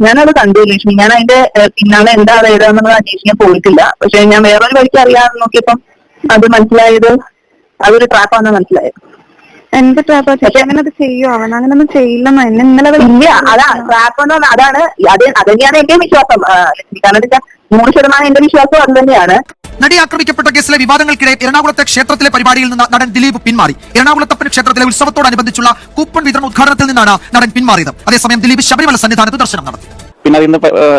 ഞാനത് കണ്ടു ലക്ഷ്മി ഞാൻ അതിന്റെ പിന്നാലെ എന്താ ഏതാണെന്നുള്ളത് അന്വേഷിക്കാൻ പോയിട്ടില്ല. പക്ഷെ ഞാൻ വേറൊരു വഴിക്ക് അറിയാതെ നോക്കിയപ്പം അത് മനസ്സിലായത് അതൊരു ട്രാപ്പാണെന്ന് മനസ്സിലായത് എന്ത് ട്രാപ്പാ ചേച്ചി അങ്ങനെ അത് ചെയ്യോ അവൻ അങ്ങനൊന്നും ചെയ്യില്ലെന്നോ? എന്നെ ഇന്നലെ ഇല്ല അതാ ട്രാപ്പ് എന്ന് പറഞ്ഞാൽ അതാണ് അത് അത് തന്നെയാണ് എന്റെ വിശ്വാസം. ലക്ഷ്മി കാരണം വെച്ചാൽ നൂറ് ശതമാനം എന്റെ വിശ്വാസം അത് തന്നെയാണ്. നടി ആക്രമിക്കപ്പെട്ട കേസിലെ വിവാദങ്ങൾക്കിടെ എറണാകുളത്തെ ക്ഷേത്രത്തിലെ പരിപാടിയിൽ നിന്ന് നടൻ ദിലീപ് പിന്മാറി. എറണാകുളത്തപ്പൻ ക്ഷേത്രത്തിലെ ഉത്സവത്തോടനുബന്ധിച്ചുള്ള കൂപ്പൺ വിതരണ ഉദ്ഘാടനത്തിൽ നിന്നാണ് നടൻ പിന്മാറിയത്. അതേസമയം ദിലീപ് ശബരിമല സന്നിധാനത്ത് ദർശനം നടത്തി. പിന്നെ അതിന്ന്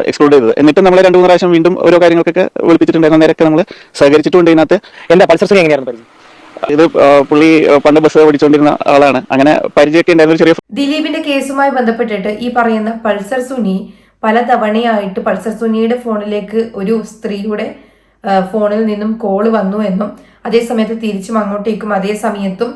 എക്സ്ക്ലൂഡ് ചെയ്തത്. എന്നിട്ട് നമ്മളെ രണ്ടു മൂന്ന് പ്രാവശ്യം വീണ്ടും ഓരോ കാര്യങ്ങൾക്കൊക്കെ വിളിപ്പിച്ചിട്ടുണ്ടായിരുന്നു നേരൊക്കെ നമ്മൾ സഹകരിച്ചിട്ടുണ്ട് ഇതിനകത്ത്. എന്റെ പൾസർ എങ്ങനെയായിരുന്നു ഇത് പുള്ളി പണ്ട് ബസ് ഓടിച്ചുകൊണ്ടിരുന്ന ആളാണ്. അങ്ങനെ പരിചയമൊക്കെ ഉണ്ടായിരുന്നു ചെറിയ ദിലീപിന്റെ കേസുമായി ബന്ധപ്പെട്ടിട്ട് ഈ പറയുന്ന പൾസർ സുനി പല തവണയായിട്ട് പൾസർ സുനിയുടെ ഫോണിലേക്ക് ഒരു സ്ത്രീയുടെ ഫോണിൽ നിന്നും കോൾ വന്നു എന്നും അതേ സമയത്ത് തിരിച്ചും അങ്ങോട്ടേക്കും അതേ സമയത്തും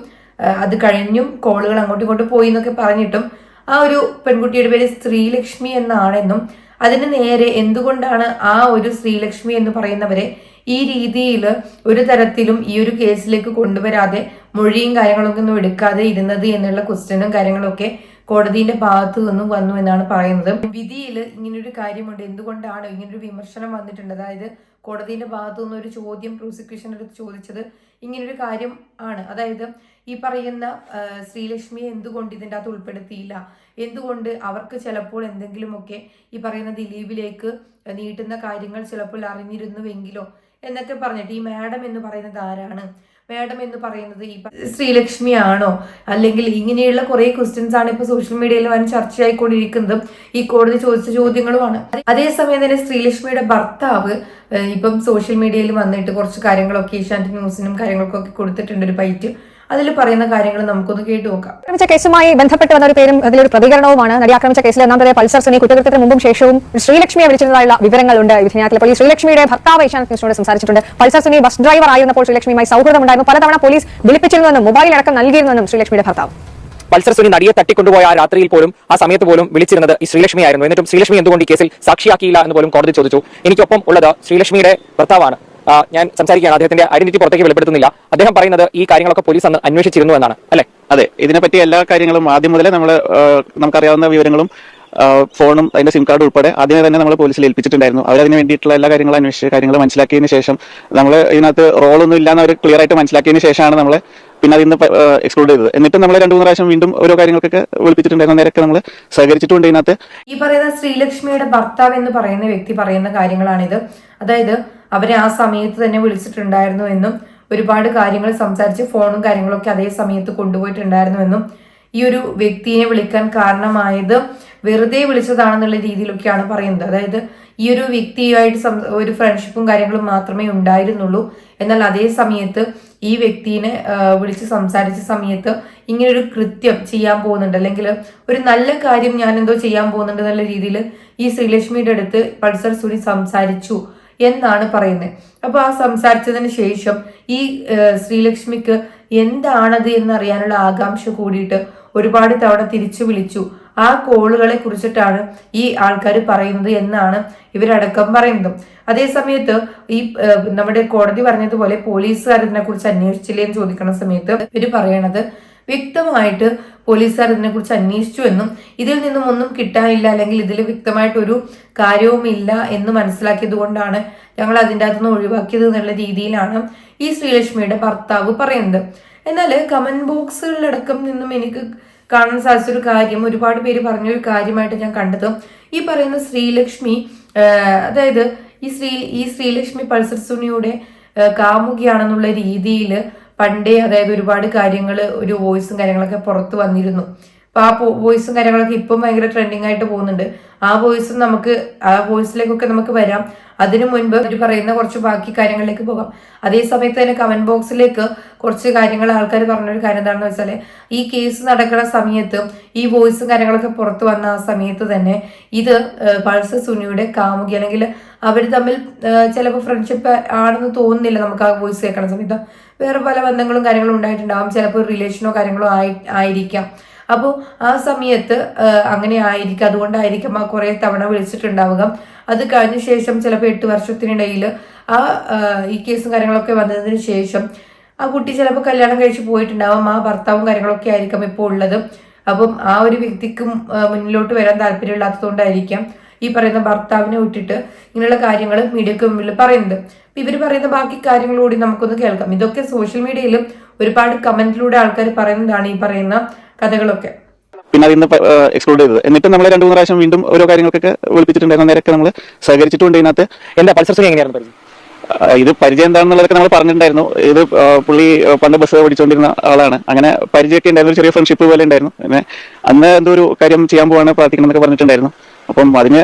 അത് കഴിഞ്ഞും കോളുകൾ അങ്ങോട്ടും ഇങ്ങോട്ടും പോയി എന്നൊക്കെ പറഞ്ഞിട്ടും ആ ഒരു പെൺകുട്ടിയുടെ പേര് ശ്രീലക്ഷ്മി എന്നാണെന്നും അതിന് നേരെ എന്തുകൊണ്ടാണ് ആ ഒരു ശ്രീലക്ഷ്മി എന്ന് പറയുന്നവരെ ഈ രീതിയിൽ ഒരു തരത്തിലും ഈ ഒരു കേസിലേക്ക് കൊണ്ടുവരാതെ മൊഴിയും കാര്യങ്ങളൊക്കെ ഒന്നും എടുക്കാതെ ഇരുന്നത് എന്നുള്ള ക്വസ്റ്റ്യനും കാര്യങ്ങളൊക്കെ കോടതിയുടെ ഭാഗത്തു നിന്നും വന്നു എന്നാണ് പറയുന്നത്. വിധിയിൽ ഇങ്ങനൊരു കാര്യമുണ്ട്. എന്തുകൊണ്ടാണ് ഇങ്ങനൊരു വിമർശനം വന്നിട്ടുണ്ട് അതായത് കോടതിയുടെ ഭാഗത്തു ഒരു ചോദ്യം പ്രോസിക്യൂഷൻ എടുത്ത് ചോദിച്ചത് ഇങ്ങനൊരു കാര്യം ആണ്. അതായത് ഈ പറയുന്ന ശ്രീലക്ഷ്മിയെ എന്തുകൊണ്ട് ഇതിന്റെ അകത്ത് ഉൾപ്പെടുത്തിയില്ല? എന്തുകൊണ്ട് അവർക്ക് ചിലപ്പോൾ എന്തെങ്കിലുമൊക്കെ ഈ പറയുന്ന ദിലീപിലേക്ക് നീട്ടുന്ന കാര്യങ്ങൾ ചിലപ്പോൾ അറിഞ്ഞിരുന്നുവെങ്കിലോ എന്നൊക്കെ പറഞ്ഞിട്ട് ഈ മാഡം എന്ന് പറയുന്നത് ആരാണ്? മാഡം എന്ന് പറയുന്നത് ഈ ശ്രീലക്ഷ്മി ആണോ അല്ലെങ്കിൽ ഇങ്ങനെയുള്ള കുറെ ക്വസ്റ്റ്യൻസ് ആണ് ഇപ്പൊ സോഷ്യൽ മീഡിയയിൽ വൻ ചർച്ചയായിക്കൊണ്ടിരിക്കുന്നതും. ഈ കോടതി ചോദിച്ച ചോദ്യങ്ങളുമാണ്. അതേസമയം തന്നെ ശ്രീലക്ഷ്മിയുടെ ഭർത്താവ് ഇപ്പം സോഷ്യൽ മീഡിയയിൽ വന്നിട്ട് കുറച്ച് കാര്യങ്ങളൊക്കെ ഏഷ്യാനെറ്റ് ന്യൂസിനും കാര്യങ്ങൾക്കൊക്കെ കൊടുത്തിട്ടുണ്ട് ഒരു ബൈറ്റ് അതിൽ പറയുന്ന കാര്യങ്ങൾ നമുക്കൊന്ന് കേട്ടു നോക്കാം. ആക്രമിച്ച കേസുമായി ബന്ധപ്പെട്ട് വന്ന ഒരു പേരും അതിലൊരു പ്രതികരണവുമാണ്. നടി ആക്രമിച്ച കേസിൽ ഒന്നാം പ്രതി പൾസർ സുനി കുറ്റകൃത്യത്തിന് മുമ്പും ശേഷവും ശ്രീലക്ഷ്മിയെ വിളിച്ചിരുന്നതായുള്ള വിവരങ്ങളുണ്ട് വിധിന്യായത്തിൽ പോലീസ് ശ്രീലക്ഷ്മിയുടെ ഭർത്താവ് ഏഷ്യാനെറ്റ് ന്യൂസിനോട് സംസാരിച്ചിട്ടുണ്ട്. പൾസർ സുനി ബസ് ഡ്രൈവർ ആയിരുന്നപ്പോൾ ശ്രീലക്ഷ്മിയുമായി സൗഹൃദമുണ്ടായിരുന്നു. പലതവണ പോലീസ് വിളിപ്പിച്ചിരുന്നെന്നും മൊബൈൽ അടക്കം നൽകിയിരുന്നെന്നും ശ്രീലക്ഷ്മിയുടെ ഭർത്താവ്. പൾസർ സുനി നടിയെ തട്ടിക്കൊണ്ടുപോയ ആ രാത്രിയിൽ പോലും ആ സമയത്ത് പോലും വിളിച്ചിരുന്നത് ഈ ശ്രീലക്ഷ്മി ആയിരുന്നു എന്നിട്ടും ശ്രീലക്ഷ്മി എന്തുകൊണ്ട് ഈ കേസിൽ സാക്ഷിയാക്കിയില്ല എന്ന് പോലും കോടതി ചോദിച്ചു. എനിക്കൊപ്പം ഉള്ളത് ശ്രീലക്ഷ്മിയുടെ ഭർത്താവാണ്. ഞാൻ സംസാരിക്കുകയാണ്. അദ്ദേഹത്തിന്റെ ഐഡന്റിറ്റി പുറത്തേക്ക് വെളിപ്പെടുത്തുന്നില്ല. അദ്ദേഹം പറയുന്നത് ഈ കാര്യങ്ങളൊക്കെ പോലീസ് അന്ന് അന്വേഷിച്ചിരുന്നു എന്നാണ് അല്ലെ? അതെ ഇതിനെപ്പറ്റി എല്ലാ കാര്യങ്ങളും ആദ്യം മുതലേ നമ്മൾ നമുക്കറിയാവുന്ന വിവരങ്ങളും ഫോണും അതിന്റെ സിം കാർഡ് ഉൾപ്പെടെ ആദ്യമേ തന്നെ നമ്മൾ പോലീസിൽ ഏൽപ്പിച്ചിട്ടുണ്ടായിരുന്നു. അതിന് വേണ്ടിയിട്ടുള്ള എല്ലാ കാര്യങ്ങളും അന്വേഷിച്ച് കാര്യങ്ങൾ മനസ്സിലാക്കിയതിന് ശേഷം നമ്മൾ ഇതിനകത്ത് റോളൊന്നും ഇല്ലാന്ന് അവർ ക്ലിയർ ആയിട്ട് മനസ്സിലാക്കിയതിന് ശേഷമാണ് നമ്മൾ പിന്നെ അതിൽ നിന്ന് എക്സ്ക്ലൂഡ് ചെയ്തത്. എന്നിട്ട് നമ്മൾ രണ്ടു മൂന്ന് പ്രാവശ്യം വീണ്ടും ഓരോ കാര്യങ്ങൾക്കൊക്കെ വിളിപ്പിച്ചിട്ടുണ്ടായിരുന്നു. നേരൊക്കെ നമ്മൾ സഹകരിച്ചിട്ടുണ്ട് ഇതിനകത്ത്. ഈ പറയുന്ന ശ്രീലക്ഷ്മിയുടെ ഭർത്താവ് എന്ന് പറയുന്ന വ്യക്തി പറയുന്ന കാര്യങ്ങളാണിത്. അതായത് അവരെ ആ സമയത്ത് തന്നെ വിളിച്ചിട്ടുണ്ടായിരുന്നു എന്നും ഒരുപാട് കാര്യങ്ങൾ സംസാരിച്ച് ഫോണും കാര്യങ്ങളൊക്കെ അതേ സമയത്ത് കൊണ്ടുപോയിട്ടുണ്ടായിരുന്നു എന്നും ഈ ഒരു വ്യക്തിയെ വിളിക്കാൻ കാരണമായത് വെറുതെ വിളിച്ചതാണെന്നുള്ള രീതിയിലൊക്കെയാണ് പറയുന്നത്. അതായത് ഈ ഒരു വ്യക്തിയുമായിട്ട് ഒരു ഫ്രണ്ട്ഷിപ്പും കാര്യങ്ങളും മാത്രമേ ഉണ്ടായിരുന്നുള്ളൂ. എന്നാൽ അതേ സമയത്ത് ഈ വ്യക്തിനെ വിളിച്ച് സംസാരിച്ച സമയത്ത് ഇങ്ങനൊരു കൃത്യം ചെയ്യാൻ പോകുന്നുണ്ട്. അല്ലെങ്കിൽ ഒരു നല്ല കാര്യം ഞാൻ എന്തോ ചെയ്യാൻ പോകുന്നുണ്ട് എന്നുള്ള രീതിയിൽ ഈ ശ്രീലക്ഷ്മിയുടെ അടുത്ത് പൾസർ സുനി സംസാരിച്ചു എന്നാണ് പറയുന്നത്. അപ്പൊ ആ സംസാരിച്ചതിന് ശേഷം ഈ ശ്രീലക്ഷ്മിക്ക് എന്താണത് എന്നറിയാനുള്ള ആകാംക്ഷ കൂടിയിട്ട് ഒരുപാട് തവണ തിരിച്ചു വിളിച്ചു. ആ കോളുകളെ കുറിച്ചിട്ടാണ് ഈ ആൾക്കാർ പറയുന്നത് എന്നാണ് ഇവരടക്കം പറയുന്നത്. അതേസമയത്ത് ഈ നമ്മുടെ കോടതി പറഞ്ഞതുപോലെ പോലീസുകാർ ഇതിനെ കുറിച്ച് അന്വേഷിച്ചില്ലേ എന്ന് ചോദിക്കുന്ന സമയത്ത് ഇവർ പറയണത് വ്യക്തമായിട്ട് പോലീസുകാർ ഇതിനെക്കുറിച്ച് അന്വേഷിച്ചു എന്നും ഇതിൽ നിന്നും ഒന്നും കിട്ടാനില്ല അല്ലെങ്കിൽ ഇതിൽ വ്യക്തമായിട്ടൊരു കാര്യവുമില്ല എന്ന് മനസ്സിലാക്കിയത് കൊണ്ടാണ് ഞങ്ങൾ അതിന്റെ അകത്തുനിന്ന് ഒഴിവാക്കിയത് എന്നുള്ള രീതിയിലാണ് ഈ ശ്രീലക്ഷ്മിയുടെ ഭർത്താവ് പറയുന്നത്. എന്നാൽ കമന്റ് ബോക്സുകളിലടക്കം നിന്നും എനിക്ക് കാണാൻ സാധിച്ചൊരു കാര്യം. ഒരുപാട് പേര് പറഞ്ഞൊരു കാര്യമായിട്ട് ഞാൻ കണ്ടത്. ഈ പറയുന്ന ശ്രീലക്ഷ്മി അതായത് ഈ ശ്രീ ഈ ശ്രീലക്ഷ്മി പൾസർ സുനിയുടെ കാമുകിയാണെന്നുള്ള രീതിയിൽ പണ്ടേ അതായത് ഒരുപാട് കാര്യങ്ങൾ ഒരു വോയിസും കാര്യങ്ങളൊക്കെ പുറത്തു വന്നിരുന്നു. അപ്പൊ ആ വോയിസും കാര്യങ്ങളൊക്കെ ഇപ്പം ഭയങ്കര ട്രെൻഡിങ് ആയിട്ട് പോകുന്നുണ്ട്. ആ വോയിസും നമുക്ക് ആ വോയിസിലേക്കൊക്കെ നമുക്ക് വരാം. അതിനു മുൻപ് ഒരു പറയുന്ന കുറച്ച് ബാക്കി കാര്യങ്ങളിലേക്ക് പോകാം. അതേ സമയത്ത് തന്നെ കമന്റ് ബോക്സിലേക്ക് കുറച്ച് കാര്യങ്ങൾ ആൾക്കാർ പറഞ്ഞൊരു കാര്യം എന്താണെന്ന് വെച്ചാൽ ഈ കേസ് നടക്കുന്ന സമയത്ത് ഈ വോയിസും കാര്യങ്ങളൊക്കെ പുറത്തു വന്ന ആ സമയത്ത് തന്നെ ഇത് പൾസർ സുനിയുടെ കാമുകി അല്ലെങ്കിൽ അവർ തമ്മിൽ ചിലപ്പോൾ ഫ്രണ്ട്ഷിപ്പ് ആണെന്ന് തോന്നുന്നില്ല നമുക്ക് ആ വോയിസ് കേൾക്കുന്ന സമയത്ത്. വേറെ പല ബന്ധങ്ങളും കാര്യങ്ങളും ഉണ്ടായിട്ടുണ്ടാവും. ചിലപ്പോൾ റിലേഷനോ കാര്യങ്ങളോ ആയി ആയിരിക്കാം. അപ്പോൾ ആ സമയത്ത് അങ്ങനെ ആയിരിക്കും. അതുകൊണ്ടായിരിക്കും ആ കുറേ തവണ വിളിച്ചിട്ടുണ്ടാവുക. അത് കഴിഞ്ഞ ശേഷം ചിലപ്പോൾ എട്ട് വർഷത്തിനിടയിൽ ആ ഈ കേസും കാര്യങ്ങളൊക്കെ വന്നതിന് ശേഷം ആ കുട്ടി ചിലപ്പോൾ കല്യാണം കഴിച്ച് പോയിട്ടുണ്ടാവും. ആ ഭർത്താവും കാര്യങ്ങളൊക്കെ ആയിരിക്കും ഇപ്പോൾ ഉള്ളത്. അപ്പം ആ ഒരു വ്യക്തിക്കും മുന്നിലോട്ട് വരാൻ താല്പര്യമില്ലാത്തതുകൊണ്ടായിരിക്കാം ഈ പറയുന്ന ഭർത്താവിനെ വിട്ടിട്ട് ഇങ്ങനെയുള്ള കാര്യങ്ങൾ മീഡിയക്ക് മുമ്പിൽ പറയുന്നത്. ഇവർ പറയുന്ന ബാക്കി കാര്യങ്ങളൂടി നമുക്കൊന്ന് കേൾക്കാം. ഇതൊക്കെ സോഷ്യൽ മീഡിയയിലും ഒരുപാട് കമന്റിലൂടെ ആൾക്കാർ പറയുന്നതാണ് ഈ പറയുന്ന കഥകളൊക്കെ. പിന്നെ അതിൽ നിന്ന് എക്സ്ക്ലൂഡ് ചെയ്തത്. എന്നിട്ട് നമ്മൾ രണ്ടു മൂന്ന് പ്രാവശ്യം വീണ്ടും ഓരോ കാര്യങ്ങൾക്കൊക്കെ വിളിപ്പിച്ചിട്ടുണ്ടായിരുന്നു. നേരൊക്കെ നമ്മൾ സഹകരിച്ചിട്ടുണ്ട് ഇതിനകത്ത്. എന്താ പൾസർ എങ്ങനെയായിരുന്നു ഇത് പരിചയം എന്താണെന്നുള്ളതൊക്കെ നമ്മൾ പറഞ്ഞിട്ടുണ്ടായിരുന്നു. ഇത് പുള്ളി പണ്ട് ബസ് പഠിച്ചുകൊണ്ടിരുന്ന ആളാണ്. അങ്ങനെ പരിചയമൊക്കെ ഉണ്ടായിരുന്നു. ഒരു ചെറിയ ഫ്രണ്ട്ഷിപ്പ് പോലെ ഉണ്ടായിരുന്നു. പിന്നെ അന്ന് എന്തോ ഒരു കാര്യം ചെയ്യാൻ പോവാണ് പ്രാർത്ഥിക്കണം എന്നൊക്കെ പറഞ്ഞിട്ടുണ്ടായിരുന്നു. അപ്പം അതിന്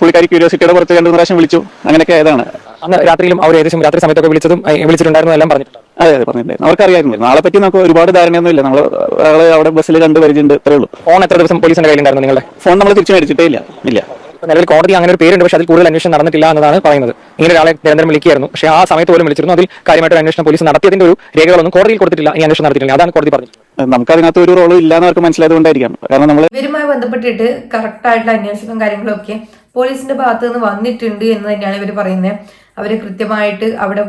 പുള്ളിക്കാരി ക്യൂരിയോസിറ്റിയുടെ പുറത്ത് രണ്ടു മൂന്ന് പ്രാവശ്യം വിളിച്ചു. അങ്ങനെയൊക്കെ ഏതാണ് അന്ന് രാത്രിയിലും അവർ ഏകദേശം രാത്രി സമയത്തൊക്കെ വിളിച്ചതും വിളിച്ചിട്ടുണ്ടായിരുന്നു എല്ലാം പറഞ്ഞിട്ടുണ്ട് അതെ അതെ പറഞ്ഞിട്ടുണ്ടായിരുന്നു. അവർക്ക് അറിയാമായിരുന്നു നാളെ പറ്റി നമുക്ക് ഒരുപാട് ധാരണയൊന്നും ഇല്ല നമ്മൾ ആളെ അവിടെ ബസ്സിൽ കണ്ട് പരിചയമുണ്ട് അത്രേ ഉള്ളൂ. ഫോൺ എത്ര ദിവസം പോലീസിന്റെ കയ്യിലുണ്ടായിരുന്നു നിങ്ങളുടെ? ഫോൺ നമ്മൾ തിരിച്ചു മേടിച്ചിട്ടേ ഇല്ല. ഇല്ല. ഇപ്പൊ നിലവിൽ കോടതി അങ്ങനെ ഒരു പേരുണ്ട് പക്ഷേ അതിൽ കൂടുതൽ അന്വേഷണം നടന്നിട്ടില്ല എന്നതാണ് പറയുന്നത്. ഇങ്ങനെ ഒരാളെ നിരന്തരം വിളിക്കുകയായിരുന്നു. പക്ഷേ ആ സമയത്ത് പോലും വിളിച്ചിരുന്നു. അതിൽ കാര്യമായിട്ട് ഒരു അന്വേഷണം പോലീസ് നടത്തിയതിന്റെ ഒരു രേഖകളൊന്നും കോടതിയിൽ കൊടുത്തിട്ടില്ല. ഈ അന്വേഷണം നടത്തിയിട്ടില്ല. അതാണ് കോടതി പറഞ്ഞത്. നമുക്ക് അതിനകത്ത് ഒരു റോളും ഇല്ലാന്ന് അവർക്ക് മനസ്സിലായതുകൊണ്ടായിരിക്കാം. കാരണം നമ്മൾ ഇവരുമായി ബന്ധപ്പെട്ടിട്ട് കറക്റ്റ് ആയിട്ടുള്ള അന്വേഷണം കാര്യങ്ങളൊക്കെ പോലീസിന്റെ ഭാഗത്ത് നിന്ന് വന്നിട്ടുണ്ട് എന്ന് തന്നെയാണ് ഇവർ പറയുന്നത്. അവർ കൃത്യമായിട്ട് അവിടെ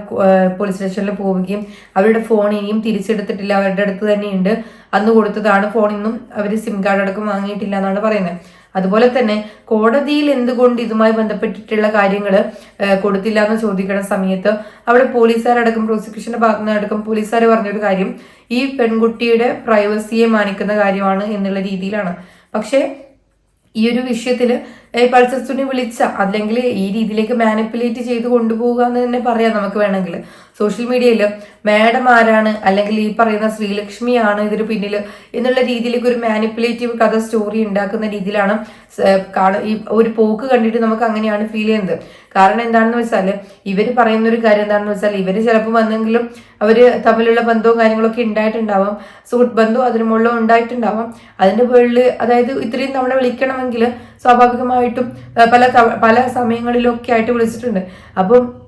പോലീസ് സ്റ്റേഷനിൽ പോവുകയും അവരുടെ ഫോൺ ഇനിയും തിരിച്ചെടുത്തിട്ടില്ല അവരുടെ അടുത്ത് തന്നെയുണ്ട്. അന്ന് കൊടുത്തതാണ് ഫോണിന്നും അവർ സിം കാർഡ് അടക്കം വാങ്ങിയിട്ടില്ല എന്നാണ് പറയുന്നത്. അതുപോലെ തന്നെ കോടതിയിൽ എന്തുകൊണ്ട് ഇതുമായി ബന്ധപ്പെട്ടിട്ടുള്ള കാര്യങ്ങൾ കൊടുത്തില്ല എന്ന് ചോദിക്കുന്ന സമയത്ത് അവിടെ പോലീസുകാരടക്കം പ്രോസിക്യൂഷന്റെ ഭാഗത്തു നിന്നടക്കം പോലീസുകാർ പറഞ്ഞൊരു കാര്യം ഈ പെൺകുട്ടിയുടെ പ്രൈവസിയെ മാനിക്കുന്ന കാര്യമാണ് എന്നുള്ള രീതിയിലാണ്. പക്ഷേ ഈ ഒരു വിഷയത്തിൽ പൾസർ സുനി വിളിച്ച. അല്ലെങ്കിൽ ഈ രീതിയിലേക്ക് മാനിപ്പുലേറ്റ് ചെയ്ത് കൊണ്ടുപോകുക എന്ന് തന്നെ പറയാം നമുക്ക് വേണമെങ്കിൽ. സോഷ്യൽ മീഡിയയിൽ മാഡം ആരാണ്? അല്ലെങ്കിൽ ഈ പറയുന്ന ശ്രീലക്ഷ്മിയാണ് ഇതിന് പിന്നിൽ എന്നുള്ള രീതിയിലേക്ക് ഒരു മാനിപ്പുലേറ്റീവ് കഥ സ്റ്റോറി ഉണ്ടാക്കുന്ന രീതിയിലാണ് ഈ ഒരു പോക്ക് കണ്ടിട്ട് നമുക്ക് അങ്ങനെയാണ് ഫീൽ ചെയ്യുന്നത്. കാരണം എന്താണെന്ന് വെച്ചാൽ ഇവർ പറയുന്ന ഒരു കാര്യം എന്താണെന്ന് വെച്ചാൽ ഇവർ ചിലപ്പോൾ വന്നെങ്കിലും അവർ തമ്മിലുള്ള ബന്ധവും കാര്യങ്ങളൊക്കെ ഉണ്ടായിട്ടുണ്ടാവാം. സുഹൃത്ത് ബന്ധവും അതിനുമുള്ള ഉണ്ടായിട്ടുണ്ടാവാം. അതിന്റെ പേരിൽ അതായത് ഇത്രയും തവണ വിളിക്കണമെങ്കിൽ സ്വാഭാവികമായിട്ടും ആ, പല പല സമയങ്ങളിലൊക്കെ ആയിട്ട് വിളിച്ചിട്ടുണ്ട്. അപ്പം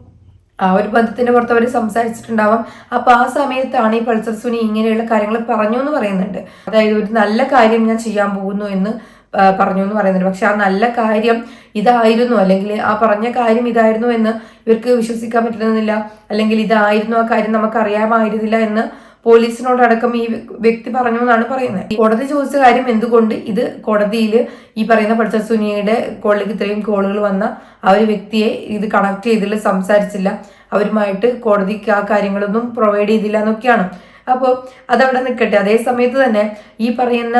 ആ ഒരു ബന്ധത്തിന്റെ പുറത്ത് അവർ സംസാരിച്ചിട്ടുണ്ടാവാം. അപ്പൊ ആ സമയത്താണ് ഈ പൾസർ സുനി ഇങ്ങനെയുള്ള കാര്യങ്ങൾ പറഞ്ഞു എന്ന് പറയുന്നുണ്ട്. അതായത് ഒരു നല്ല കാര്യം ഞാൻ ചെയ്യാൻ പോകുന്നു എന്ന് പറഞ്ഞു എന്ന് പറയുന്നുണ്ട്. പക്ഷെ ആ നല്ല കാര്യം ഇതായിരുന്നു. അല്ലെങ്കിൽ ആ പറഞ്ഞ കാര്യം ഇതായിരുന്നു എന്ന് ഇവർക്ക് വിശ്വസിക്കാൻ പറ്റുന്നില്ല അല്ലെങ്കിൽ ഇതായിരുന്നു ആ കാര്യം നമുക്ക് അറിയാമായിരുന്നില്ല എന്ന് പോലീസിനോടടക്കം ഈ വ്യക്തി പറഞ്ഞു എന്നാണ് പറയുന്നത്. കോടതി ചോദിച്ച കാര്യം എന്തുകൊണ്ട്? ഇത് കോടതിയിൽ ഈ പറയുന്ന പൾസർ സുനിയുടെ കോളിലേക്ക് ഇത്രയും കോളുകൾ വന്ന ആ ഒരു വ്യക്തിയെ ഇത് കണക്ട് ചെയ്തില്ല സംസാരിച്ചില്ല. അവരുമായിട്ട് കോടതിക്ക് ആ കാര്യങ്ങളൊന്നും പ്രൊവൈഡ് ചെയ്തില്ല എന്നൊക്കെയാണ്. അപ്പോൾ അതവിടെ നിൽക്കട്ടെ അതേ സമയത്ത് തന്നെ ഈ പറയുന്ന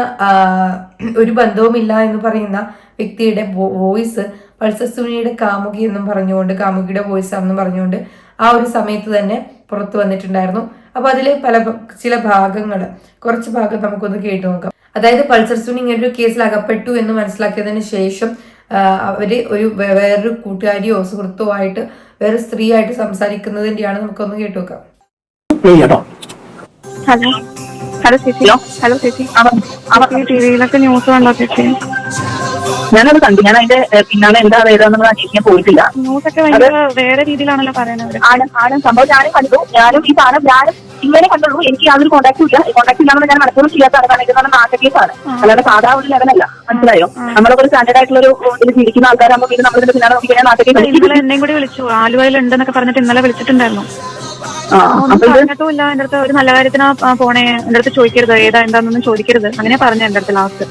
ഒരു ബന്ധവുമില്ല എന്ന് പറയുന്ന വ്യക്തിയുടെ വോയിസ് പൾസർ സുനിയുടെ കാമുകി എന്നും പറഞ്ഞുകൊണ്ട് കാമുകിയുടെ വോയിസ് ആണെന്നും പറഞ്ഞുകൊണ്ട് ആ ഒരു സമയത്ത് തന്നെ പുറത്തു വന്നിട്ടുണ്ടായിരുന്നു. അപ്പൊ അതിലെ പല ചില ഭാഗങ്ങൾ കുറച്ച് ഭാഗം നമുക്കൊന്ന് കേട്ടു നോക്കാം. അതായത് പൾസർ സുനി ഇങ്ങനെ ഒരു കേസിൽ അകപ്പെട്ടു എന്ന് മനസ്സിലാക്കിയതിന് ശേഷം അവർ അവർ ഒരു വേറൊരു കൂട്ടുകാരിയോ സുഹൃത്തോ ആയിട്ട് വേറെ സ്ത്രീ ആയിട്ട് സംസാരിക്കുന്നതിന്റെയാണ് നമുക്കൊന്ന് കേട്ടു നോക്കാം. ഹലോ. ഹലോ ചേച്ചി. ഹലോ. ചേച്ചി. ചേച്ചി ടി വിയിലൊക്കെ ന്യൂസ് കണ്ടോ ചേച്ചി? ഞാനത് കണ്ടു. ഞാൻ അതിന്റെ പിന്നാലെ എന്താ ഏതാണെന്നുള്ളത് അന്വേഷിക്കാൻ പോയിട്ടില്ല. ന്യൂസ് ഒക്കെ ഭയങ്കര വേറെ രീതിയിലാണല്ലോ പറയുന്നത്. ആണ് ആണ്. സംഭവം ഞാനും കണ്ടു. ഞാനും ഈ സാധനം ഞാനും ഇങ്ങനെ കണ്ടുള്ളൂ. എനിക്ക് യാതൊരു കോൺടാക്റ്റും ഇല്ല. കോൺടാക്ട് ഇല്ലാന്ന് ഞാൻ മനസ്സിലും ചെയ്യാത്തതാണ്. കാരണം ഇത് പറഞ്ഞാൽ നാട്ടക്കേസാണ് അല്ലാതെ സാധാ ഒരു ലെവലല്ല. മനസ്സിലായോ? നമ്മളൊക്കെ ഒരു സ്റ്റാൻഡേർഡ് ആയിട്ടുള്ള ഒരു ഇതിൽ ജീവിക്കുന്ന ആൾക്കാരാകുമ്പോൾ പിന്നെ നമ്മളിതിന്റെ പിന്നാലെ നോക്കി കഴിഞ്ഞാൽ നാട്ടക്കേസ് ഇന്നലെ എന്നെയും കൂടി വിളിച്ചു. ആലുവയിൽ ഉണ്ടെന്നൊക്കെ പറഞ്ഞിട്ട് ഇന്നലെ വിളിച്ചിട്ടുണ്ടായിരുന്നു. ആ ഒന്നും ഇത് പറഞ്ഞിട്ടും ഇല്ല. എന്റെ അടുത്ത് ഒരു നല്ല കാര്യത്തിനാ പോണേ. എന്റെ അടുത്ത് ചോദിക്കരുത്. ഏതാ എന്താന്നൊന്നും ചോദിക്കരുത്. അങ്ങനെ പറഞ്ഞു എന്റെ അടുത്ത് ലാസ്റ്റ്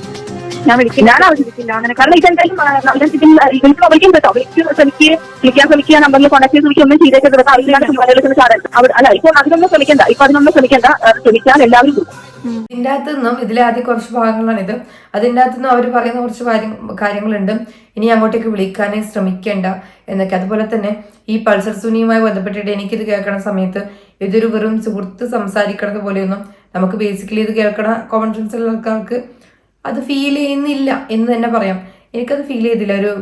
ഞാൻ വിളിക്കും ഞാൻ വിളിക്കില്ല അങ്ങനെ കാരണം ഇതെന്തായാലും വിളിക്കാൻ വിളിക്കും കേട്ടോ വിളിച്ച് ശ്രമിക്കുക വിളിക്കാൻ ശ്രമിക്കുക നമ്പറിൽ കോൺടാക്ട് ചെയ്ത് വിളിക്കുക ഒന്നും ചെയ്തേക്കരുത് അവിടെ അല്ല ഇപ്പൊ അതിനൊന്നും ശ്രമിക്കണ്ട. ഇപ്പൊ അതിനൊന്നും ശ്രമിക്കണ്ട. ശ്രമിച്ചാൽ എല്ലാവരും കൊടുക്കും ഇതിന്റെ അകത്തു നിന്നും ഇതിലെ ആദ്യ കുറച്ച് ഭാഗങ്ങളാണിത് അതിന്റെ അകത്തു നിന്നും അവർ പറയുന്ന കുറച്ച് കാര്യങ്ങളുണ്ട്. ഇനി അങ്ങോട്ടേക്ക് വിളിക്കാനേ ശ്രമിക്കേണ്ട എന്നൊക്കെ. അതുപോലെ തന്നെ ഈ പൾസർ സുനിയുമായി ബന്ധപ്പെട്ടിട്ട് എനിക്കിത് കേൾക്കണ സമയത്ത് ഇതൊരു വെറും സുഹൃത്ത് സംസാരിക്കണത് പോലെയൊന്നും നമുക്ക് ബേസിക്കലി ഇത് കേൾക്കണ കോമൺ സെൻസ് ഉള്ള ആൾക്കാർക്ക് അത് ഫീൽ ചെയ്യുന്നില്ല എന്ന് തന്നെ പറയാം. എനിക്കത് ഫീൽ ചെയ്തില്ല. ഒരു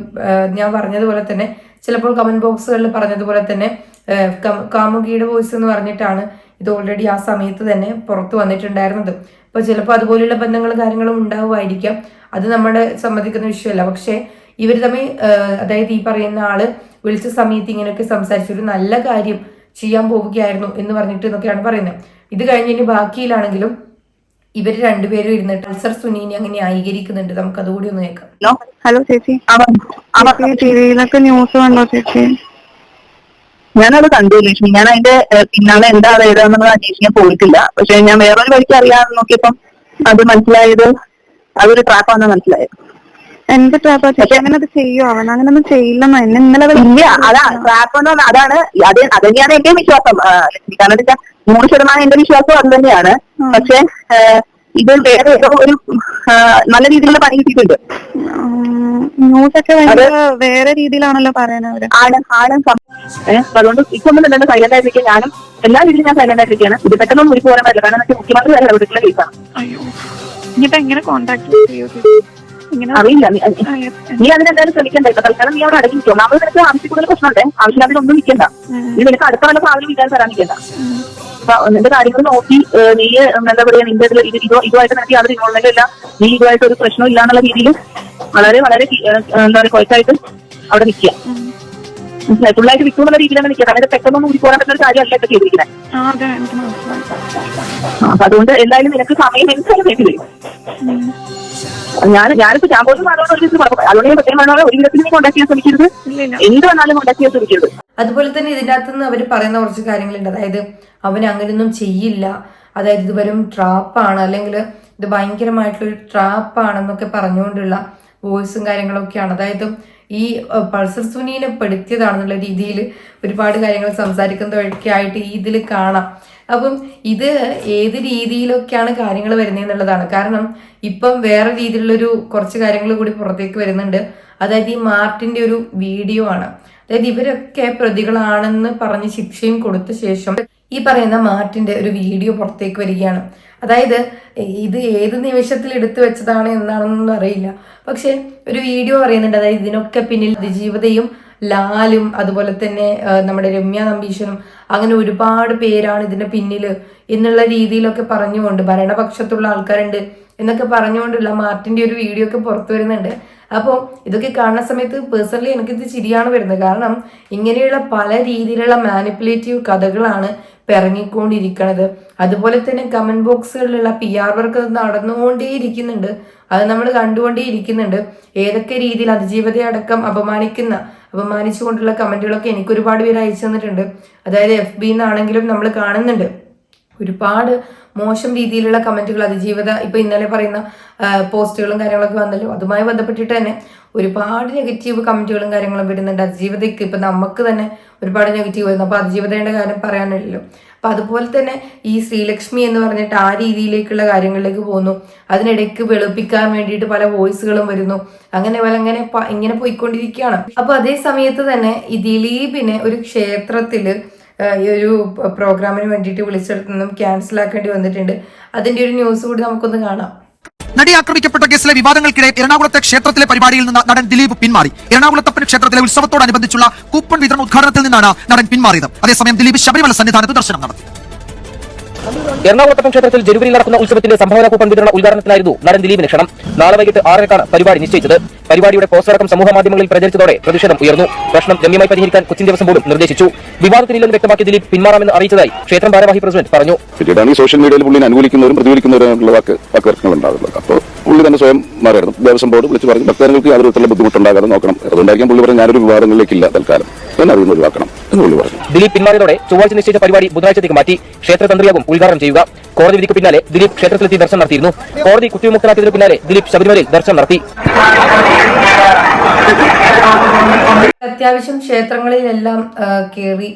ഞാൻ പറഞ്ഞതുപോലെ തന്നെ ചിലപ്പോൾ കമന്റ് ബോക്സുകളിൽ പറഞ്ഞതുപോലെ തന്നെ കാമുകിയുടെ വോയിസ് എന്ന് പറഞ്ഞിട്ടാണ് ഇത് ഓൾറെഡി ആ സമയത്ത് തന്നെ പുറത്ത് വന്നിട്ടുണ്ടായിരുന്നത്. അപ്പോൾ ചിലപ്പോൾ അതുപോലെയുള്ള ബന്ധങ്ങളും കാര്യങ്ങളും ഉണ്ടാവുമായിരിക്കാം. അത് നമ്മുടെ സമ്മതിക്കുന്ന വിഷയമല്ല. പക്ഷേ ഇവർ തമ്മിൽ അതായത് ഈ പറയുന്ന ആൾ വിളിച്ച സമയത്ത് ഇങ്ങനെയൊക്കെ സംസാരിച്ചു ഒരു നല്ല കാര്യം ചെയ്യാൻ പോവുകയായിരുന്നു എന്ന് പറഞ്ഞിട്ട് എന്നൊക്കെയാണ് പറയുന്നത്. ഇത് കഴിഞ്ഞ് ഇനി ബാക്കിയിലാണെങ്കിലും ഇവർ രണ്ടുപേരും ഇരുന്നിട്ട് അൽസർ സുനീനെ അങ്ങനെ ന്യായീകരിക്കുന്നുണ്ട്. നമുക്ക് അതുകൂടി ഒന്ന് കേൾക്കാം. ഹലോ? ഹലോ ചേച്ചി. ടിവിയിലൊക്കെ ന്യൂസ് കണ്ടോ ചേച്ചി? ഞാനത് കണ്ടു ലക്ഷ്മി ഞാൻ അതിന്റെ പിന്നാലെ എന്താ അറിയാന്നുള്ള അന്വേഷിക്കാൻ പോയിട്ടില്ല. പക്ഷെ ഞാൻ വേറൊരു വഴിക്ക് അറിയാതെ നോക്കിയപ്പം അത് മനസ്സിലായത് അതൊരു ട്രാപ്പാണെന്ന് മനസ്സിലായത്. എന്ത് ട്രാപ്പ് ചേച്ചി അങ്ങനെ അത് ചെയ്യോ? അവൻ അങ്ങനെ ഒന്നും ചെയ്യില്ലെന്നോ? എന്നെ ഇന്നലെ ഇല്ല അതാ ട്രാപ്പ് എന്ന് പറഞ്ഞാൽ അതാണ്. അത് അത് തന്നെയാണ് എന്റെ വിശ്വാസം. കാരണം വെച്ചാൽ നൂറ് ശതമാനം എന്റെ വിശ്വാസം അത് തന്നെയാണ്. പക്ഷെ ഇത് വേറെ ഏതോ ഒരു നല്ല രീതിയിലുള്ള പണി കിട്ടിയിട്ടുണ്ട്. ന്യൂസ് ഒക്കെ ഭയങ്കര വേറെ രീതിയിലാണല്ലോ പറയുന്നത് ആണ് ആണ്. അതുകൊണ്ട് ഇപ്പൊ ഒന്നും തന്നെ സൈലന്റ് ആയിരിക്കും ഞാനും എല്ലാ രീതിയിലും ഞാൻ സൈലന്റ് ആയിരിക്കുകയാണ് ഇത് പെട്ടെന്നൊന്നും ഒരു പോരാൻ പറ്റില്ല. കാരണം മുഖ്യമന്ത്രി വരെ ഇടപെട്ടിട്ടുള്ള കേസാണ് അയ്യോ. ഇനിയിപ്പോ എങ്ങനെ കോൺടാക്ട് ചെയ്യോ? ഇങ്ങനെ അറിയില്ല. നീ- അതിനെന്തായാലും ശ്രമിക്കണ്ട? ഇപ്പൊ തൽക്കാലം നീ അവിടെ അടങ്ങിക്കോ നമ്മൾ നിനക്ക് ആവശ്യം കൂടുതൽ പ്രശ്നമുണ്ട്. ആവശ്യമില്ലാതിലൊന്നും നിൽക്കണ്ട. നീ നിനക്ക് അടുത്ത വല്ല സാധനം വിചാരം തരാൻ നിൽക്കണ്ട. അപ്പൊ നിന്റെ കാര്യങ്ങൾ നോക്കി നീ എന്താ പറയാ നിന്റെ ഇതിൽ ഇത് ഇതോ ഇതുമായിട്ട് നിനക്ക് യാതൊരു ഇൻവോൾവ്മെന്റ് ഇല്ല. നീ ഇതുമായിട്ട് ഒരു പ്രശ്നം ഇല്ല എന്നുള്ള രീതിയിൽ വളരെ വളരെ എന്താ പറയുക ക്വയറ്റായിട്ട് അവിടെ നിൽക്കുക. മനസ്സിലായി? ഫുള്ളായിട്ട് വിൽക്കും എന്നുള്ള രീതിയിലാണ് നിൽക്കുക. ഇത് പെട്ടെന്നൊന്നും ഊരി പോരാൻ പറ്റുന്ന ഒരു കാര്യമല്ല ഇപ്പൊ ചെയ്തിരിക്കുന്നത് അപ്പൊ അതുകൊണ്ട് എന്തായാലും നിനക്ക് സമയം എന്തായാലും വേണ്ടി വരും. ഞാൻ ഞാനിപ്പോ ഞാൻ പോലും അതുകൊണ്ട് ഒരു അതുകൊണ്ട് ഞാൻ പ്രത്യേകം പറഞ്ഞ ഒരു വിധത്തിൽ നീ കോണ്ടാക്ട് ചെയ്യാൻ ശ്രമിക്കരുത്. എന്ത് വന്നാലും കോണ്ടാക്ട് ചെയ്യാൻ ശ്രമിക്കരുത്. അതുപോലെ തന്നെ ഇതിന്റെ അകത്തുനിന്ന് അവർ പറയുന്ന കുറച്ച് കാര്യങ്ങളുണ്ട്. അതായത് അവൻ അങ്ങനെയൊന്നും ചെയ്യില്ല. അതായത് ഇത് വെറും ട്രാപ്പാണ് അല്ലെങ്കിൽ ഇത് ഭയങ്കരമായിട്ടുള്ള ഭയങ്കരമായിട്ടുള്ളൊരു ട്രാപ്പാണെന്നൊക്കെ പറഞ്ഞുകൊണ്ടുള്ള വോയിസും കാര്യങ്ങളൊക്കെയാണ്. അതായത് ഈ പൾസർ സുനീനെ പെടുത്തിയതാണെന്നുള്ള രീതിയിൽ ഒരുപാട് കാര്യങ്ങൾ സംസാരിക്കുന്നതൊക്കെ ആയിട്ട് ഈ ഇതിൽ കാണാം. അപ്പം ഇത് ഏത് രീതിയിലൊക്കെയാണ് കാര്യങ്ങൾ വരുന്നതെന്നുള്ളതാണ് കാരണം ഇപ്പം വേറെ രീതിയിലുള്ളൊരു കുറച്ച് കാര്യങ്ങൾ കൂടി പുറത്തേക്ക് വരുന്നുണ്ട്. അതായത് ഈ മാർട്ടിന്റെ ഒരു വീഡിയോ ആണ്. അതായത് ഇവരൊക്കെ പ്രതികളാണെന്ന് പറഞ്ഞ് ശിക്ഷയും കൊടുത്ത ശേഷം ഈ പറയുന്ന മാർട്ടിന്റെ ഒരു വീഡിയോ പുറത്തേക്ക് വരികയാണ്. അതായത് ഇത് ഏത് നിമിഷത്തിൽ എടുത്തു വെച്ചതാണ് എന്നാണെന്നൊന്നും അറിയില്ല. പക്ഷെ ഒരു വീഡിയോ പറയുന്നുണ്ട്. അതായത് ഇതിനൊക്കെ പിന്നിൽ അതിജീവതയും ലാലും അതുപോലെ തന്നെ നമ്മുടെ രമ്യ നമ്പീശനും അങ്ങനെ ഒരുപാട് പേരാണ് ഇതിന്റെ പിന്നിൽ എന്നുള്ള രീതിയിലൊക്കെ പറഞ്ഞുകൊണ്ട് ഭരണപക്ഷത്തുള്ള ആൾക്കാരുണ്ട് എന്നൊക്കെ പറഞ്ഞുകൊണ്ടുള്ള മാർട്ടിന്റെ ഒരു വീഡിയോ ഒക്കെ പുറത്തു വരുന്നുണ്ട്. അപ്പോൾ ഇതൊക്കെ കാണുന്ന സമയത്ത് പേഴ്സണലി എനിക്കിത് ചിരിയാണ് വരുന്നത്. കാരണം ഇങ്ങനെയുള്ള പല രീതിയിലുള്ള മാനിപ്പുലേറ്റീവ് കഥകളാണ് പിറങ്ങിക്കൊണ്ടിരിക്കുന്നത് അതുപോലെ തന്നെ കമന്റ് ബോക്സുകളിലുള്ള പി ആർ വർക്ക് നടന്നുകൊണ്ടേ ഇരിക്കുന്നുണ്ട് അത് നമ്മൾ കണ്ടുകൊണ്ടേ ഇരിക്കുന്നുണ്ട് ഏതൊക്കെ രീതിയിൽ അതിജീവതയടക്കം അപമാനിക്കുന്ന അപമാനിച്ചുകൊണ്ടുള്ള കമന്റുകളൊക്കെ എനിക്ക് ഒരുപാട് പേര് അയച്ചു തന്നിട്ടുണ്ട്. അതായത് എഫ് ബി എന്നാണെങ്കിലും നമ്മൾ കാണുന്നുണ്ട്. ഒരുപാട് മോശം രീതിയിലുള്ള കമന്റുകൾ അതിജീവിത ഇപ്പൊ ഇന്നലെ പറയുന്ന പോസ്റ്റുകളും കാര്യങ്ങളൊക്കെ വന്നല്ലോ. അതുമായി ബന്ധപ്പെട്ടിട്ട് തന്നെ ഒരുപാട് നെഗറ്റീവ് കമന്റുകളും കാര്യങ്ങളും വരുന്നുണ്ട്. അതിജീവിതയ്ക്ക് ഇപ്പൊ നമുക്ക് തന്നെ ഒരുപാട് നെഗറ്റീവ് വരുന്നു. അപ്പൊ അതിജീവിതയുടെ കാര്യം പറയാനില്ലല്ലോ അപ്പൊ അതുപോലെ തന്നെ ഈ ശ്രീലക്ഷ്മി എന്ന് പറഞ്ഞിട്ട് ആ രീതിയിലേക്കുള്ള കാര്യങ്ങളിലേക്ക് പോകുന്നു. അതിനിടയ്ക്ക് വെളുപ്പിക്കാൻ വേണ്ടിയിട്ട് പല വോയിസുകളും വരുന്നു. അങ്ങനെ പല അങ്ങനെ ഇങ്ങനെ പോയിക്കൊണ്ടിരിക്കുകയാണ്. അപ്പോൾ അതേ സമയത്ത് തന്നെ ഈ ദിലീപിനെ ഒരു ക്ഷേത്രത്തിൽ ഈ ഒരു പ്രോഗ്രാമിന് വേണ്ടിയിട്ട് വിളിച്ചെടുത്തുനിന്നും ക്യാൻസൽ ആക്കേണ്ടി വന്നിട്ടുണ്ട്. അതിന്റെ ഒരു ന്യൂസ് കൂടി നമുക്കൊന്ന് കാണാം. നടി ആക്രമിക്കപ്പെട്ട കേസിലെ വിവാദങ്ങൾക്കിടെ എറണാകുളത്തെ ക്ഷേത്രത്തിലെ പരിപാടിയിൽ നിന്ന് നടൻ ദിലീപ് പിന്മാറി. എറണാകുളത്തപ്പൻ ക്ഷേത്രത്തിലെ ഉത്സവത്തോടനുബന്ധിച്ചുള്ള കൂപ്പൺ വിതരണ ഉദ്ഘാടനത്തിൽ നിന്നാണ് നടൻ പിന്മാറിയത്. അതേസമയം ദിലീപ് ശബരിമല സന്നിധാനത്ത് ദർശനം നടത്തി. എറണാകുളത്തപ്പൻ ക്ഷേത്രത്തിൽ ജനുവരിയിൽ നടക്കുന്ന ഉത്സവത്തിന്റെ സംഭാവന കൂപ്പൺ വിതരണ ഉദ്ഘാടനത്തിനായിരുന്നു നടൻ ദിലീപിന് ക്ഷണം. നാളെ വൈകിട്ട് ആറരക്കാണ് പരിപാടി നിശ്ചയിച്ചത്. പരിപാടിയുടെ പോസ്റ്ററടക്കം സമൂഹ മാധ്യമങ്ങളിൽ പ്രചരിച്ചതോടെ പ്രതിഷേധം ഉയർന്നു. പ്രശ്നം രമ്യമായി പരിഹരിക്കാൻ കൊച്ചിൻ ദിവസം പോലും നിർദ്ദേശിച്ചു. വിവാദത്തിലില്ലെന്ന് വ്യക്തമാക്കി ദിലീപ് പിന്മാറാമെന്ന് അറിയിച്ചതായി ക്ഷേത്രം ഭാരവാഹി പ്രസിഡന്റ് പറഞ്ഞു. പിന്നീടാണ് ഈ സോഷ്യൽ മീഡിയയിൽ പുള്ളിനെ അനുകൂലിക്കുന്നവരും പ്രതികൂലിക്കുന്നവരുമായിട്ടുള്ള വാക്ക് ഉണ്ടാകുന്നത് അപ്പോൾ പുള്ളി തന്നെ സ്വയം മാറിയായിരുന്നു ദേവസ്വം ബോർഡ് വിളിച്ച് പറഞ്ഞു ഭക്തർക്ക് യാതൊരു ബുദ്ധിമുട്ടുണ്ടാകാതെ നോക്കണം. അതുകൊണ്ടായിരിക്കും പുള്ളി പറഞ്ഞു ഞാനൊരു വിവാദങ്ങളിലേക്കില്ല തൽക്കാലം. നിന്ന് ഒഴിവാക്കണം എന്ന് പുള്ളി പറഞ്ഞു. ദിലീപ് പിന്മാറിയതോടെ ചൊവ്വാഴ്ച നിശ്ചയിച്ച പരിപാടി ബുധനാഴ്ചത്തേക്ക് മാറ്റി ക്ഷേത്ര തന്ത്രിയാകും ഉദ്ഘാടനം ചെയ്യുക. കോടതി വിധിക്ക് പിന്നാലെ ദിലീപ് ക്ഷേത്രത്തിലെത്തി ദർശനം നടത്തിയിരുന്നു. കോടതി കുറ്റവിമുക്തനാക്കിയതിനു പിന്നാലെ ദിലീപ് ശബരിമലയിൽ ദർശനം നടത്തി. അത്യാവശ്യം ക്ഷേത്രങ്ങളിലെല്ലാം കേറി കയറി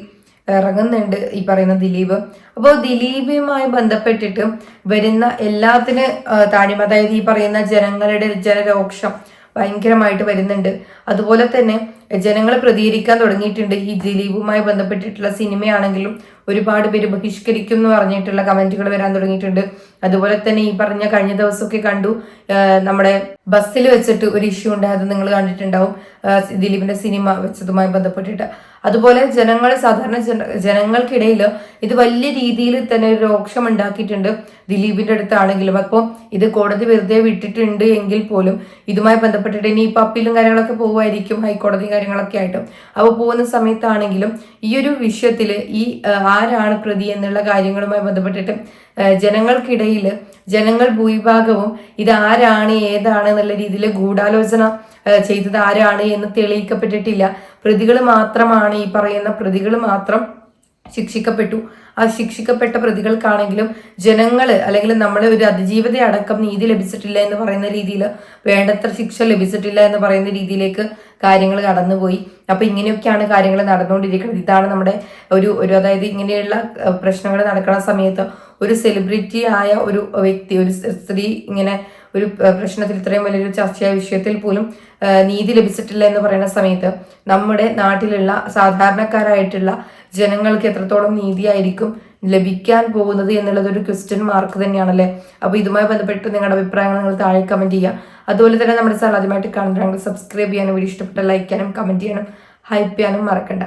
ഇറങ്ങുന്നുണ്ട് ഈ പറയുന്ന ദിലീപ്. അപ്പോൾ ദിലീപുമായി ബന്ധപ്പെട്ടിട്ട് വരുന്ന എല്ലാത്തിന് താഴ്മ അതായത് ഈ പറയുന്ന ജനങ്ങളുടെ ജനരോക്ഷം ഭയങ്കരമായിട്ട് വരുന്നുണ്ട്. അതുപോലെ തന്നെ ജനങ്ങൾ പ്രതികരിക്കാൻ തുടങ്ങിയിട്ടുണ്ട്. ഈ ദിലീപുമായി ബന്ധപ്പെട്ടിട്ടുള്ള സിനിമയാണെങ്കിലും ഒരുപാട് പേര് ബഹിഷ്കരിക്കുന്നു പറഞ്ഞിട്ടുള്ള കമന്റുകൾ വരാൻ തുടങ്ങിയിട്ടുണ്ട്. അതുപോലെ തന്നെ ഈ പറഞ്ഞ കഴിഞ്ഞ ദിവസമൊക്കെ കണ്ടു നമ്മുടെ ബസ്സിൽ വെച്ചിട്ട് ഒരു ഇഷ്യൂ ഉണ്ട് ഉണ്ടായത് നിങ്ങൾ കണ്ടിട്ടുണ്ടാവും. ദിലീപിന്റെ സിനിമ വെച്ചതുമായി ബന്ധപ്പെട്ടിട്ട്. അതുപോലെ ജനങ്ങൾ സാധാരണ ജന ജനങ്ങൾക്കിടയിൽ ഇത് വലിയ രീതിയിൽ തന്നെ ഒരു രോക്ഷം ഉണ്ടാക്കിയിട്ടുണ്ട് ദിലീപിന്റെ അടുത്താണെങ്കിലും. അപ്പോൾ ഇത് കോടതി വെറുതെ വിട്ടിട്ടുണ്ട് എങ്കിൽ പോലും ഇതുമായി ബന്ധപ്പെട്ടിട്ട് ഇനി ഇപ്പൊ അപ്പീലും കാര്യങ്ങളൊക്കെ പോകുമായിരിക്കും ഹൈക്കോടതി കാര്യങ്ങളൊക്കെ ആയിട്ടും. അപ്പോൾ പോകുന്ന സമയത്താണെങ്കിലും ഈ ഒരു വിഷയത്തിൽ ഈ ആരാണ് പ്രതി എന്നുള്ള കാര്യങ്ങളുമായി ബന്ധപ്പെട്ടിട്ട് ജനങ്ങൾക്കിടയിൽ ജനങ്ങൾ ഭൂരിഭാഗവും ഇത് ആരാണ് ഏതാണ് എന്നുള്ള രീതിയിൽ ഗൂഢാലോചന ചെയ്തത് ആരാണ് എന്ന് തെളിയിക്കപ്പെട്ടിട്ടില്ല. പ്രതികൾ മാത്രമാണ് ഈ പറയുന്ന പ്രതികൾ മാത്രം ശിക്ഷിക്കപ്പെട്ടു. ആ ശിക്ഷിക്കപ്പെട്ട പ്രതികൾക്കാണെങ്കിലും ജനങ്ങൾ അല്ലെങ്കിൽ നമ്മളെ ഒരു അതിജീവിത അടക്കം നീതി ലഭിച്ചിട്ടില്ല എന്ന് പറയുന്ന രീതിയിൽ വേണ്ടത്ര ശിക്ഷ ലഭിച്ചിട്ടില്ല എന്ന് പറയുന്ന രീതിയിലേക്ക് കാര്യങ്ങൾ കടന്നുപോയി. അപ്പൊ ഇങ്ങനെയൊക്കെയാണ് കാര്യങ്ങൾ നടന്നുകൊണ്ടിരിക്കുന്നത്. ഇതാണ് നമ്മുടെ ഒരു ഒരു അതായത് ഇങ്ങനെയുള്ള പ്രശ്നങ്ങൾ നടക്കുന്ന സമയത്ത് ഒരു സെലിബ്രിറ്റി ആയ ഒരു വ്യക്തി ഒരു സ്ത്രീ ഇങ്ങനെ ഒരു പ്രശ്നത്തിൽ ഇത്രയും വലിയൊരു ചർച്ചയായ വിഷയത്തിൽ പോലും നീതി ലഭിച്ചിട്ടില്ല എന്ന് പറയുന്ന സമയത്ത് നമ്മുടെ നാട്ടിലുള്ള സാധാരണക്കാരായിട്ടുള്ള ജനങ്ങൾക്ക് എത്രത്തോളം നീതിയായിരിക്കും ലഭിക്കാൻ പോകുന്നത് എന്നുള്ളത് ഒരു ക്വസ്റ്റ്യൻ മാർക്ക് തന്നെയാണല്ലേ? അപ്പോൾ ഇതുമായി ബന്ധപ്പെട്ട് നിങ്ങളുടെ അഭിപ്രായങ്ങൾ നിങ്ങൾ താഴെ കമന്റ് ചെയ്യുക. അതുപോലെ തന്നെ നമ്മുടെ ചാനൽ ആദ്യമായിട്ട് സബ്സ്ക്രൈബ് ചെയ്യാനും വീഡിയോ ഇഷ്ടപ്പെട്ട ലൈക്ക് ചെയ്യാനും കമന്റ് ചെയ്യാനും ഹൈപ്പ് ചെയ്യാനും മറക്കണ്ട.